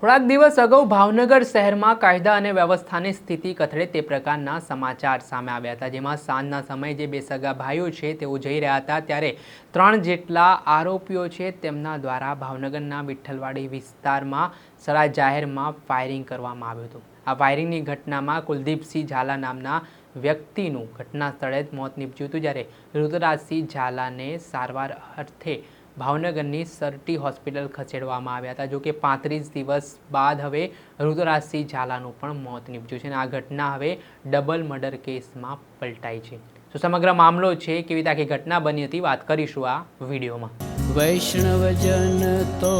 થોડાક દિવસ અગાઉ ભાવનગર શહેરમાં કાયદા અને વ્યવસ્થાની સ્થિતિ કથળે તે પ્રકારના સમાચાર સામે આવ્યા હતા. જેમાં સાંજના સમયે જે બે સગા ભાઈઓ છે તેઓ જઈ રહ્યા હતા ત્યારે ત્રણ જેટલા આરોપીઓ છે તેમના દ્વારા ભાવનગરના વિઠ્ઠલવાડી વિસ્તારમાં સરા જાહેરમાં ફાયરિંગ કરવામાં આવ્યું હતું. આ ફાયરિંગની ઘટનામાં કુલદીપસિંહ ઝાલા નામના વ્યક્તિનું ઘટના સ્થળે જ મોત નીપજ્યું હતું, જ્યારે રુદ્રરાજસિંહ ઝાલાને સારવાર અર્થે ભાવનગરની સરટી હોસ્પિટલ ખસેડવામાં આવ્યા હતા જો કે પાંત્રીસ દિવસ બાદ હવે રુદ્રાજસિંહ ઝાલાનું પણ મોત નીપજ્યું છે અને આ ઘટના હવે ડબલ મર્ડર કેસમાં પલટાઈ છે. તો સમગ્ર મામલો છે, કેવી રીતે આખી ઘટના બની હતી, વાત કરીશું આ વિડીયોમાં. વૈષ્ણવજન તો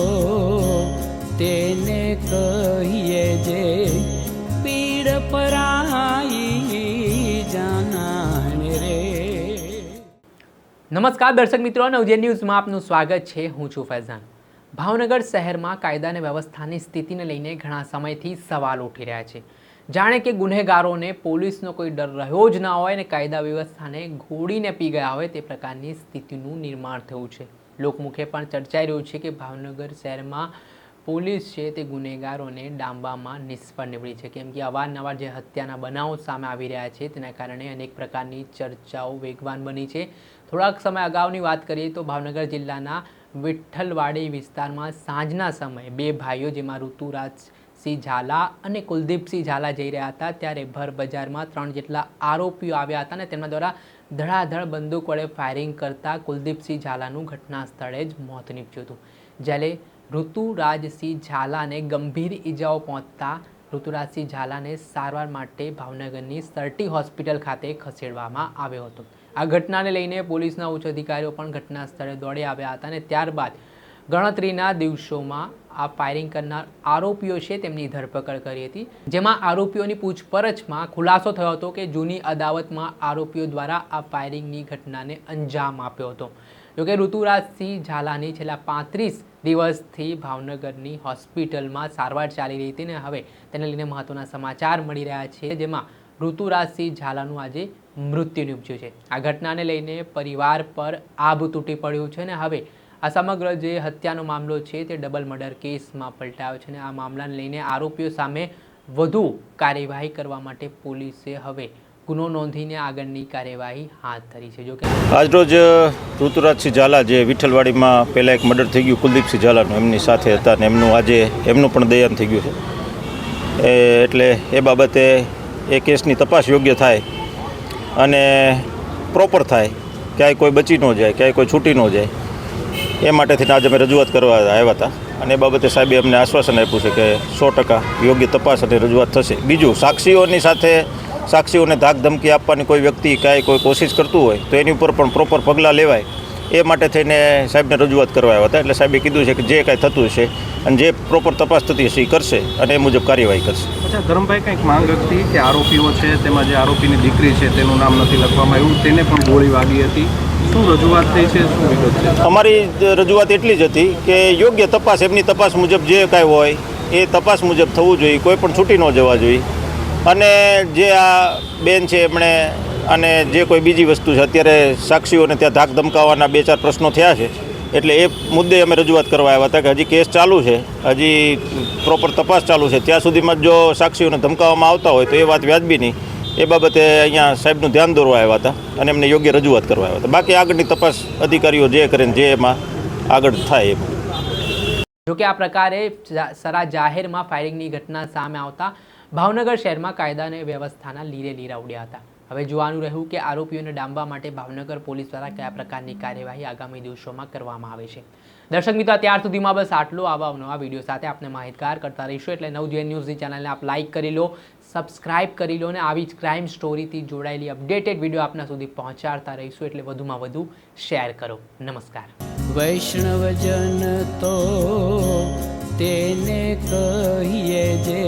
તેને કહીએ જે નમસ્કાર દર્શક મિત્રો, નવજે ન્યૂઝમાં આપનું સ્વાગત છે. હું છું ફૈઝાન. ભાવનગર શહેરમાં કાયદા અને વ્યવસ્થાની સ્થિતિને લઈને ઘણા સમયથી સવાલ ઉઠી રહ્યા છે. જાણે કે ગુનેગારોને પોલીસનો કોઈ ડર રહ્યો જ ના હોય અને કાયદા વ્યવસ્થાને ઘોડીને પી ગયા હોય તે પ્રકારની સ્થિતિનું નિર્માણ થયું છે. લોકમુખે પણ ચર્ચાઈ રહ્યું છે કે ભાવનગર શહેરમાં પોલીસ છે તે ગુનેગારોને ડામવામાં નિષ્ફળ નીવડી છે. કેમ કે અવારનવાર જે હત્યાના બનાવો સામે આવી રહ્યા છે, તેના કારણે અનેક પ્રકારની ચર્ચાઓ વેગવાન બની છે. થોડાક સમય અગાઉની વાત કરીએ તો ભાવનગર જિલ્લાના વિઠ્ઠલવાડી વિસ્તારમાં સાંજના સમયે બે ભાઈઓ, જેમાં ઋતુરાજસિંહ ઝાલા અને કુલદીપસિંહ ઝાલા જઈ રહ્યા હતા, ત્યારે ભર બજારમાં ત્રણ જેટલા આરોપીઓ આવ્યા હતા અને તેમના દ્વારા ધડાધડ બંદૂક વડે ફાયરિંગ કરતા કુલદીપસિંહ ઝાલાનું ઘટના સ્થળે જ મોત નીપજ્યું હતું. જ્યારે ઋતુરાજસિંહ ઝાલાને ગંભીર ઈજાઓ પહોંચતા ઋતુરાજસિંહ ઝાલાને સારવાર માટે ભાવનગરની સરટી હોસ્પિટલ ખાતે ખસેડવામાં આવ્યો હતો. આ ઘટનાને લઈને પોલીસના ઉચ્ચ અધિકારીઓ પણ ઘટના સ્થળે દોડી આવ્યા હતા અને ત્યારબાદ ગણતરીના દિવસોમાં આ ફાયરિંગ કરનાર આરોપીઓ છે તેમની ધરપકડ કરી હતી. જેમાં આરોપીઓની પૂછપરછમાં ખુલાસો થયો હતો કે જૂની અદાવતમાં આરોપીઓ દ્વારા આ ફાયરિંગની ઘટનાને અંજામ આપ્યો હતો. જોકે ઋતુરાજસિંહ ઝાલાની છેલ્લા પાંત્રીસ દિવસથી ભાવનગરની હોસ્પિટલમાં સારવાર ચાલી રહી હતી ને હવે તેને લઈને મહત્વના સમાચાર મળી રહ્યા છે, જેમાં ઋતુરાજસિંહ ઝાલાનું આજે મૃત્યુ નીપજ્યું છે. આ ઘટનાને લઈને પરિવાર પર આભ તૂટી પડ્યું છે ને હવે આ સમગ્ર જે હત્યાનો મામલો છે તે ડબલ મર્ડર કેસમાં પલટાયો છે અને આ મામલાને લઈને આરોપીઓ સામે વધુ કાર્યવાહી કરવા માટે પોલીસે હવે ગુનો નોંધીને આગળની કાર્યવાહી હાથ ધરી છે. જોકે આજરોજ ઋતુરાજસિંહ ઝાલા જે વિઠ્ઠલવાડીમાં પહેલાં એક મર્ડર થઈ ગયું, કુલદીપસિંહ ઝાલાનું, એમની સાથે હતા ને એમનું આજે, એમનું પણ દયાન થઈ ગયું છે. એટલે એ બાબતે એ કેસની તપાસ યોગ્ય થાય અને પ્રોપર થાય, ક્યાંય કોઈ બચી ન જાય, ક્યાંય કોઈ છૂટી ન જાય, એ માટેથી આજે અમે રજૂઆત કરવા આવ્યા હતા. અને એ બાબતે સાહેબે અમને આશ્વાસન આપ્યું છે કે સો ટકા યોગ્ય તપાસ અને રજૂઆત થશે. બીજું, સાક્ષીઓની સાથે સાક્ષીઓને ધાક ધમકી આપવાની કોઈ વ્યક્તિ કાંઈ કોઈ કોશિશ કરતું હોય તો એની ઉપર પણ પ્રોપર પગલાં લેવાય. એ માટે થઈને સાહેબને રજૂઆત કરવા આવ્યા હતા. એટલે સાહેબે કીધું છે કે જે કાંઈ થતું હશે અને જે પ્રોપર તપાસ થતી હશે એ કરશે અને એ મુજબ કાર્યવાહી કરશે. અચ્છા ધરમભાઈ કંઈક માંગ હતી કે આરોપીઓ છે તેમાં જે આરોપીની દીકરી છે તેનું નામ નથી લખવામાં આવ્યું તેને પણ ગોળી વાગી હતી. શું રજૂઆત થઈ છે? શું વિગત છે? અમારી રજૂઆત એટલી જ હતી કે યોગ્ય તપાસ એમની તપાસ મુજબ જે કાંઈ હોય એ તપાસ મુજબ થવું જોઈએ કોઈ પણ છૂટી ન જવા જોઈએ. અને જે આ બેન છે એમણે અને જે કોઈ બીજી વસ્તુ છે, અત્યારે સાક્ષીઓને ત્યાં ધાક ધમકાવવાના બે ચાર પ્રશ્નો થયા છે. એટલે એ મુદ્દે અમે રજૂઆત કરવા આવ્યા હતા કે હજી કેસ ચાલુ છે, હજી પ્રોપર તપાસ ચાલુ છે. ત્યાં સુધીમાં જો સાક્ષીઓને ધમકાવવામાં આવતા હોય તો એ વાત વ્યાજબી નહીં. એ બાબતે અહીંયા સાહેબનું ધ્યાન દોરવા આવ્યા હતા અને એમને યોગ્ય રજૂઆત કરવા આવ્યા હતા. બાકી આગળની તપાસ અધિકારીઓ જે કરે જે એમાં આગળ થાય એમ. જોકે આ પ્રકારે સરા જાહેરમાં ફાયરિંગની ઘટના સામે આવતા ભાવનગર શહેરમાં કાયદા અને વ્યવસ્થાના લીરે લીરા ઉડ્યા હતા. હવે જોવાનું રહ્યું કે આરોપીઓને ડામવા માટે ભાવનગર પોલીસ દ્વારા કયા પ્રકારની કાર્યવાહી આગામી દિવસોમાં કરવામાં આવે છે. દર્શક મિત્રો ત્યાર સુધીમાં બસ આટલું. આવા નવા વીડિયો સાથે આપને માહિતગાર કરતા રહીશું એટલે નવજીવન ન્યૂઝની ચેનલને આપ લાઇક કરી લો, સબસ્ક્રાઇબ કરી લો અને આવી જ ક્રાઇમ સ્ટોરીથી જોડાયેલી અપડેટેડ વીડિયો આપના સુધી પહોંચાડતા રહીશું એટલે વધુમાં વધુ શેર કરો. નમસ્કાર. વૈષ્ણવજન તો તેને કહીએ જે